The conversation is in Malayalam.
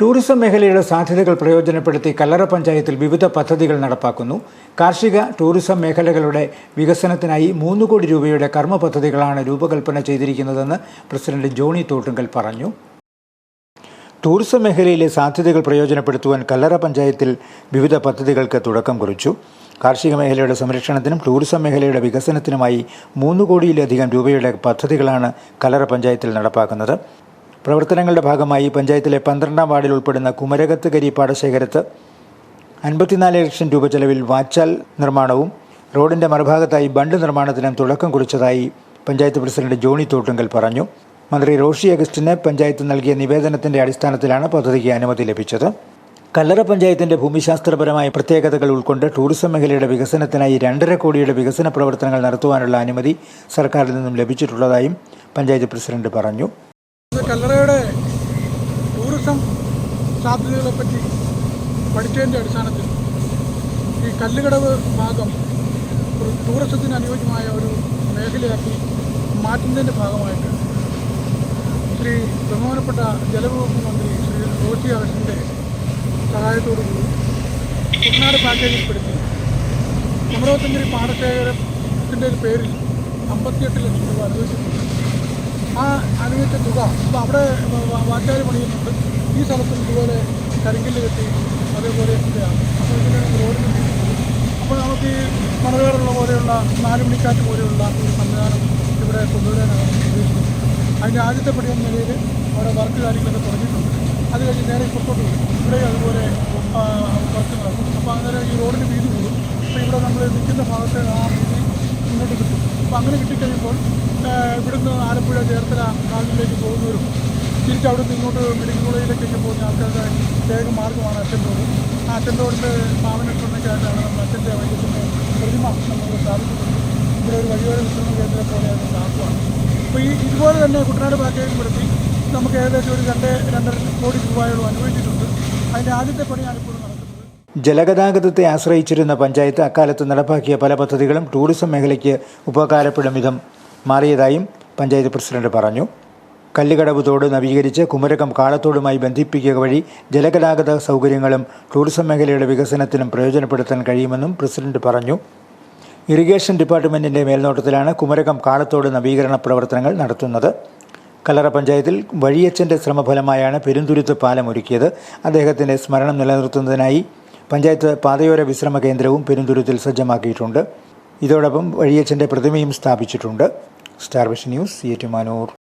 ടൂറിസം മേഖലയുടെ സാധ്യതകൾ പ്രയോജനപ്പെടുത്തി കല്ലറ പഞ്ചായത്തിൽ വിവിധ പദ്ധതികൾ നടപ്പാക്കുന്നു. കാർഷിക ടൂറിസം മേഖലകളുടെ വികസനത്തിനായി മൂന്ന് കോടി രൂപയുടെ കർമ്മ പദ്ധതികളാണ് രൂപകൽപ്പന ചെയ്തിരിക്കുന്നതെന്ന് പ്രസിഡന്റ് ജോണി തോട്ടുങ്കൽ പറഞ്ഞു. ടൂറിസം മേഖലയിലെ സാധ്യതകൾ പ്രയോജനപ്പെടുത്തുവാൻ കല്ലറ പഞ്ചായത്തിൽ വിവിധ പദ്ധതികൾക്ക് തുടക്കം കുറിച്ചു. കാർഷിക മേഖലയുടെ സംരക്ഷണത്തിനും ടൂറിസം മേഖലയുടെ വികസനത്തിനുമായി മൂന്ന് കോടിയിലധികം രൂപയുടെ പദ്ധതികളാണ് കല്ലറ പഞ്ചായത്തിൽ നടപ്പാക്കുന്നത്. പ്രവർത്തനങ്ങളുടെ ഭാഗമായി പഞ്ചായത്തിലെ പന്ത്രണ്ടാം വാർഡിൽ ഉൾപ്പെടുന്ന കുമരകത്ത് കരി പാടശേഖരത്ത് അൻപത്തിനാല് ലക്ഷം രൂപ ചെലവിൽ വാച്ചാൽ നിർമ്മാണവും റോഡിന്റെ മറുഭാഗത്തായി ബണ്ട് നിർമ്മാണത്തിനും തുടക്കം കുറിച്ചതായി പഞ്ചായത്ത് പ്രസിഡന്റ് ജോണി തോട്ടുങ്കൽ പറഞ്ഞു. മന്ത്രി റോഷി അഗസ്റ്റിന് പഞ്ചായത്ത് നൽകിയ നിവേദനത്തിന്റെ അടിസ്ഥാനത്തിലാണ് പദ്ധതിക്ക് അനുമതി ലഭിച്ചത്. കല്ലറ പഞ്ചായത്തിന്റെ ഭൂമിശാസ്ത്രപരമായ പ്രത്യേകതകൾ ഉൾക്കൊണ്ട് ടൂറിസം മേഖലയുടെ വികസനത്തിനായി രണ്ടര കോടിയുടെ വികസന പ്രവർത്തനങ്ങൾ നടത്തുവാനുള്ള അനുമതി സർക്കാരിൽ നിന്നും ലഭിച്ചിട്ടുള്ളതായും പഞ്ചായത്ത് പ്രസിഡന്റ് പറഞ്ഞു. കല്ലറയുടെ ടൂറിസം സാധ്യതകളെപ്പറ്റി പഠിച്ചതിന്റെ അടിസ്ഥാനത്തിൽ ഈ കല്ലുകടവ് ഭാഗം ഒരു ടൂറിസത്തിന് അനുയോജ്യമായ ഒരു മേഖലയാക്കി മാറ്റുന്നതിന്റെ ഭാഗമായിട്ട് ശ്രീ ബഹുമാനപ്പെട്ട ജലവകുപ്പ് മന്ത്രി ശ്രീ റോഷി അഗസ്റ്റിന്റെ സഹായത്തോടുകൂടി കുട്ടനാട് പാക്കേജിൽപ്പെടുത്തി കുമരവത്തങ്കിരി പാടശേഖരത്തിന്റെ പേരിൽ അമ്പത്തിയെട്ട് ലക്ഷം രൂപ അനുവദിച്ചിട്ടുണ്ട്. ആ അനുവദിച്ച തുക. അപ്പോൾ അവിടെ വാറ്റാര് പണിയുന്നുണ്ട്. ഈ സ്ഥലത്തും ഇതുപോലെ കരിങ്കല്ല് കെട്ടി അതേപോലെ അപ്പോൾ ഇതിന്റെ റോഡിന് അപ്പോൾ നമുക്ക് ഈ മണവേറുള്ള പോലെയുള്ള നാല് മണിക്കാറ്റ് പോലെയുള്ള ഒരു സംവിധാനം ഇവിടെ കൊണ്ടുവരാനാണ് ഉദ്ദേശിക്കുന്നത്. അതിന്റെ ആദ്യത്തെ പടി എന്ന നിലയിൽ അവിടെ വർക്ക് കാര്യങ്ങളൊക്കെ തുടങ്ങിയിട്ടുണ്ട്. അത് കഴിഞ്ഞ് നേരെ ഇപ്പുറത്തോട്ട് വരും ഇവിടെ അതുപോലെ വർക്ക് നടക്കും. അപ്പോൾ അങ്ങനെ ഈ റോഡിന് വീതി കൂടും. അപ്പോൾ ഇവിടെ നമ്മൾ നിൽക്കുന്ന ഭാഗത്ത് ആ വീതി മുന്നോട്ട് കിട്ടും. അപ്പോൾ അങ്ങനെ കിട്ടിക്കഴിയുമ്പോൾ ഇവിടുന്ന് ആലപ്പുഴ ചേർത്തല കാലിലേക്ക് പോകുന്നവരും തിരിച്ച് നിന്ന് ഇങ്ങോട്ട് മെഡിക്കൽ കോളേജിലേക്കൊക്കെ പോകുന്ന ആൾക്കാരുടെ പ്രത്യേക മാർഗമാണ് അച്ഛൻ റോഡ്. ആ അച്ഛൻ റോഡിന്റെ പാവനക്ഷണയ്ക്കായിട്ടാണ് നമ്മൾ അച്ഛന്റെ വൈദ്യത്തിന്റെ പ്രതിമ നമ്മൾ സ്ഥാപിക്കുന്നത്. ഇവിടെ ഒരു വഴിയോര വിശ്രമ കേന്ദ്രം പോലെയാണ് അത് അപ്പോൾ ഈ ഇതുപോലെ തന്നെ കുട്ടനാട് പാക്കേജ് പെടുത്തി നമുക്ക് ഏകദേശം ഒരു രണ്ട് രണ്ടര കോടി രൂപയോളം അനുവദിച്ചിട്ടുണ്ട്. അതിന്റെ ആദ്യത്തെ പണിയാണ് ഇപ്പോൾ നടക്കുന്നത്. ജലഗതാഗതത്തെ ആശ്രയിച്ചിരുന്ന പഞ്ചായത്ത് അക്കാലത്ത് നടപ്പാക്കിയ പല പദ്ധതികളും ടൂറിസം മേഖലയ്ക്ക് ഉപകാരപ്പെടും വിധം മാറിയതായും പഞ്ചായത്ത് പ്രസിഡന്റ് പറഞ്ഞു. കല്ലുകടവ് തോട് നവീകരിച്ച് കുമരകം കാളത്തോടുമായി ബന്ധിപ്പിക്കുക വഴി ജലഗതാഗത സൗകര്യങ്ങളും ടൂറിസം മേഖലയുടെ വികസനത്തിനും പ്രയോജനപ്പെടുത്താൻ കഴിയുമെന്നും പ്രസിഡന്റ് പറഞ്ഞു. ഇറിഗേഷൻ ഡിപ്പാർട്ട്മെന്റിന്റെ മേൽനോട്ടത്തിലാണ് കുമരകം കാളത്തോട് നവീകരണ പ്രവർത്തനങ്ങൾ നടത്തുന്നത്. കല്ലറ പഞ്ചായത്തിൽ വഴിയച്ഛന്റെ ശ്രമഫലമായാണ് പെരുന്തുരുത്ത് പാലം ഒരുക്കിയത് അദ്ദേഹത്തിന്റെ സ്മരണം നിലനിർത്തുന്നതിനായി പഞ്ചായത്ത് പാതയോര വിശ്രമ കേന്ദ്രവും പെരുന്തുരുത്തിൽ സജ്ജമാക്കിയിട്ടുണ്ട്. ഇതോടൊപ്പം വഴിയച്ഛന്റെ പ്രതിമയും സ്ഥാപിച്ചിട്ടുണ്ട്. Star vision news Ettumanoor